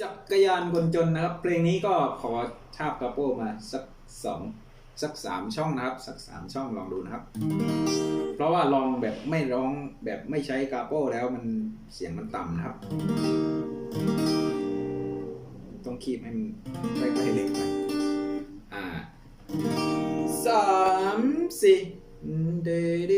จักรยานคนจนนะครับ เพลงนี้ก็ขอทาบกระโปมาสักสองสักสามช่องนะครับ สักสามช่องลองดูนะครับ เพราะว่าลองแบบไม่ร้องแบบไม่ใช้กาโปแล้วมันเสียงมันต่ำนะครับ ต้องคีบให้มันไปไปเล็กไปอ่าสามสี่เดเด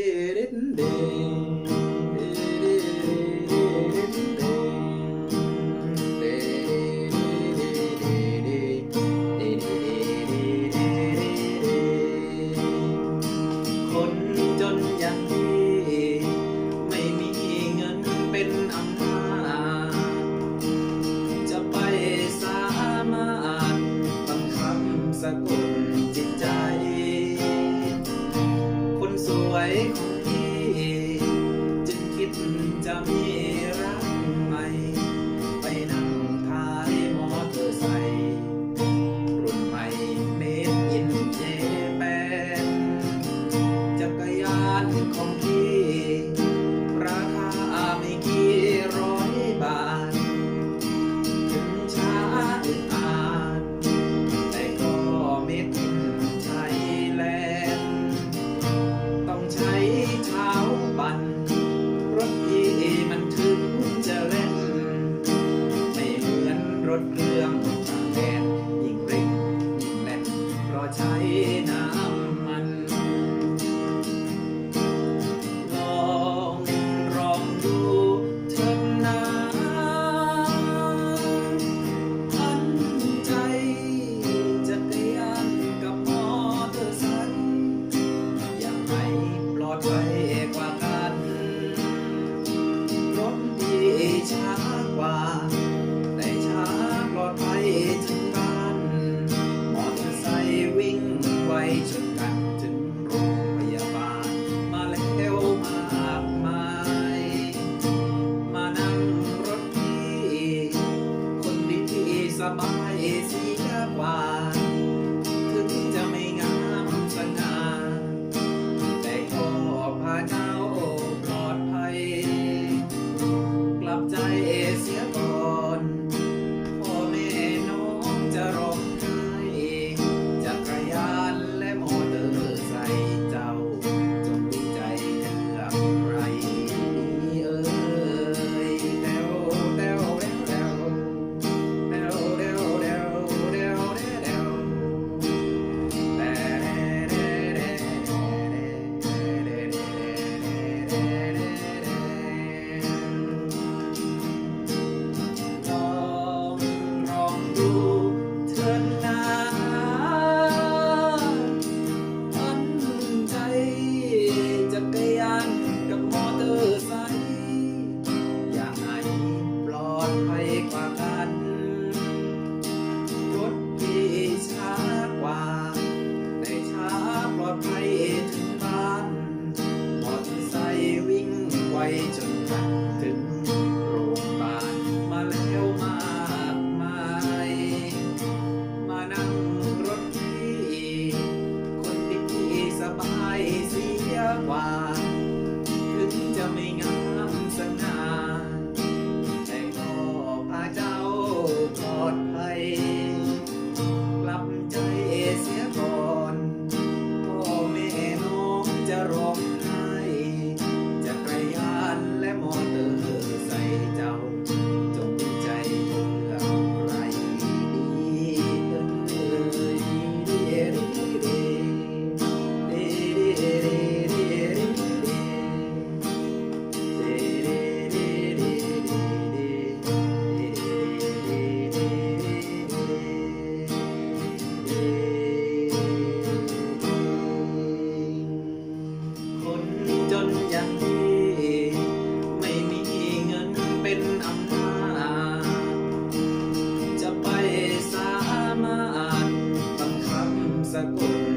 以上になってる。pasar por